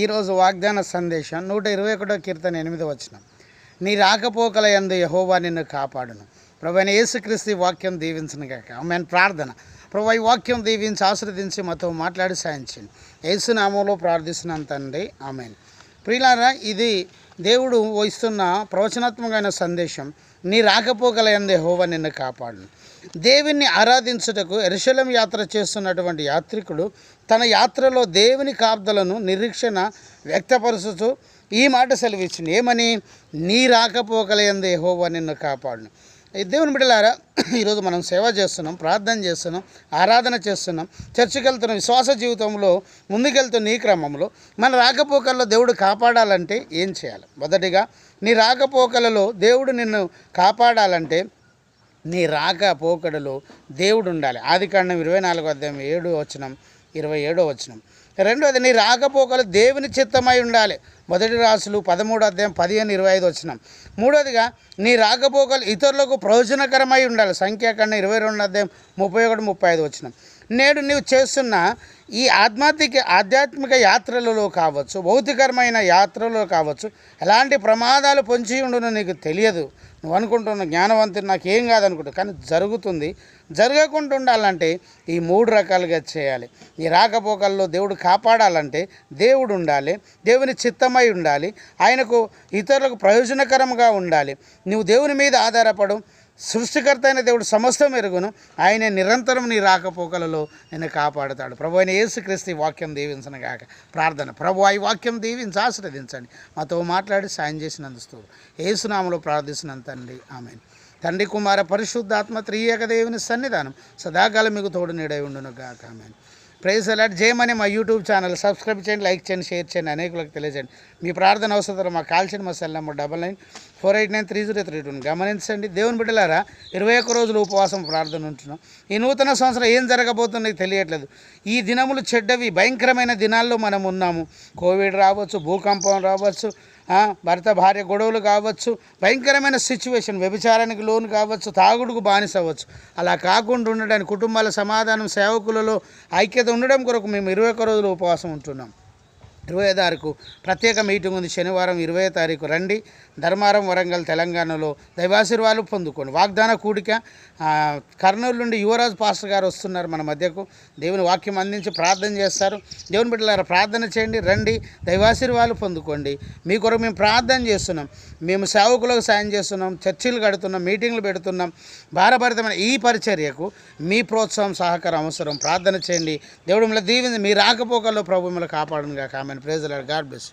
ఈరోజు వాగ్దాన సందేశం నూట ఇరవై ఒకటో కీర్తన ఎనిమిది వచ్చిన నీ రాకపోకల యందు యహోవా నిన్ను కాపాడును. ప్రభు అయిన యేసుక్రీస్తు వాక్యం దీవించను కాక ఆమె ప్రార్థన. ప్రభు ఈ వాక్యం దీవించి ఆశ్రదించి మాతో మాట్లాడి సాయించండి యేసునామంలో ప్రార్థిస్తున్నాను తండ్రి. ఆమెన్. ప్రియులారా ఇది దేవుడు ఇస్తున్న ప్రవచనాత్మకమైన సందేశం. నీ రాకపోకల యందు నిన్ను కాపాడును. దేవుణ్ణి ఆరాధించుటకు ఎరుశలం యాత్ర చేస్తున్నటువంటి యాత్రికుడు తన యాత్రలో దేవుని కాపుదలను నిరీక్షణ వ్యక్తపరుచుతూ ఈ మాట సెలవిచ్చింది. ఏమని? నీ రాకపోకల ఎందే యెహోవా నిన్ను కాపాడును. దేవుని బిడ్డలారా ఈరోజు మనం సేవ చేస్తున్నాం ప్రార్థన చేస్తున్నాం ఆరాధన చేస్తున్నాం. చర్చికి వెళ్తున్న విశ్వాస జీవితంలో ముందుకెళ్తున్న ఈ క్రమంలో మన రాకపోకల్లో దేవుడు కాపాడాలంటే ఏం చేయాలి? మొదటిగా నీ రాకపోకలలో దేవుడు నిన్ను కాపాడాలంటే నీ రాకపోకడలో దేవుడు ఉండాలి. ఆది కాండం ఇరవై నాలుగో అధ్యాయం ఏడు వచ్చినాం ఇరవై ఏడో వచనం. రెండోది నీ రాకపోకలు దేవుని చిత్తమై ఉండాలి. మొదటి రాసులు పదమూడు అధ్యాయం పదిహేను ఇరవై ఐదు వచ్చినాం మూడోదిగా నీ రాకపోకలు ఇతరులకు ప్రయోజనకరమై ఉండాలి. సంఖ్యాకన్నా ఇరవై రెండు అధ్యాయం ముప్పై ఒకటి ముప్పై ఐదు వచ్చినాం నేడు నీవు చేస్తున్న ఈ ఆధ్యాత్మిక ఆధ్యాత్మిక యాత్రలలో కావచ్చు భౌతికరమైన యాత్రలో కావచ్చు ఎలాంటి ప్రమాదాలు పొంచి ఉండునో నీకు తెలియదు. నువ్వు అనుకుంటున్న జ్ఞానవంతుడు నాకు ఏం కాదనుకుంటా కానీ జరుగుతుంది. జరగకుండా ఉండాలంటే ఈ మూడు రకాలుగా చేయాలి. ఈ రాకపోకల్లో దేవుడు కాపాడాలంటే దేవుడు ఉండాలి దేవుని చిత్తమై ఉండాలి ఆయనకు ఇతరులకు ప్రయోజనకరంగా ఉండాలి. నువ్వు దేవుని మీద ఆధారపడు సృష్టికర్త అయిన దేవుడు సమస్తం ఎరుగును. ఆయన నిరంతరం నీ రాకపోకలలో నిన్ను కాపాడుతాడు. ప్రభు అయిన యేసుక్రీస్తు ఈ వాక్యం దీవించను గాక. ప్రార్థన. ప్రభు ఈ వాక్యం దీవించి ఆశ్రదించండి మాతో మాట్లాడి సాయం చేసినందుస్తూ ఏసునామలో ప్రార్థిస్తున్నంత తండ్రి. ఆమె తండ్రి కుమార పరిశుద్ధాత్మ త్రియేక దేవుని సన్నిధానం సదాకాలం మీకు తోడు నీడై ఉండును గాక. ఆమె ప్రైజ్ అలాట్. జయమని మా యూట్యూబ్ ఛానల్. సబ్స్క్రైబ్ చేయండి లైక్ చేయండి షేర్ చేయండి అనేకులకు తెలియజేయండి. మీ ప్రార్థన అవసరం మా కాల్ చేయండి మా cell number double nine four eight nine three zero three two. గమనించండి దేవుని బిడ్డలారా ఇరవై ఒక్క రోజులు ఉపవాసం ప్రార్థన ఉంటున్నాం. ఈ నూతన సంవత్సరం ఏం జరగబోతుందో తెలియట్లేదు. ఈ దినములు చెడ్డవి భయంకరమైన దినాల్లో మనం ఉన్నాము. కోవిడ్ రావచ్చు భూకంపం రావచ్చు భర్త భార్య గొడవలు కావచ్చు భయంకరమైన సిచ్యువేషన్ వ్యభిచారానికి లోను కావచ్చు తాగుడుకు బానిస అవ్వచ్చు. అలా కాకుండా ఉండడానికి కుటుంబాల సమాధానం సేవకులలో ఐక్యత ఉండడం కొరకు మేము ఇరవై ఒక్క రోజులు ఉపవాసం ఉంటున్నాం. ఇరవై తారీఖు ప్రత్యేక మీటింగ్ ఉంది. శనివారం ఇరవై తారీఖు రండి. ధర్మారం వరంగల్ తెలంగాణలో దైవాశీర్వాదాలు పొందుకోండి. వాగ్దాన కూడిక కర్నూలు నుండి యువరాజ్ పాస్టర్ గారు వస్తున్నారు మన మధ్యకు. దేవుని వాక్యం అందించి ప్రార్థన చేస్తారు. దేవుని బిడ్డలారా ప్రార్థన చేయండి రండి దైవాశీర్వాదాలు పొందుకోండి. మీ కొరకు మేము ప్రార్థన చేస్తున్నాం. మేము సేవకులకు సాయం చేస్తున్నాం. చర్చిలు కడుతున్నాం మీటింగ్లు పెడుతున్నాం. భారభరితమైన ఈ పరిచర్యకు మీ ప్రోత్సాహం సహకారం అవసరం. ప్రార్థన చేయండి. దేవుడు మిమ్మల్ని దీవింది మీ రాకపోకల్లో ప్రభు మిమ్మల్ని and praise the Lord. God bless you.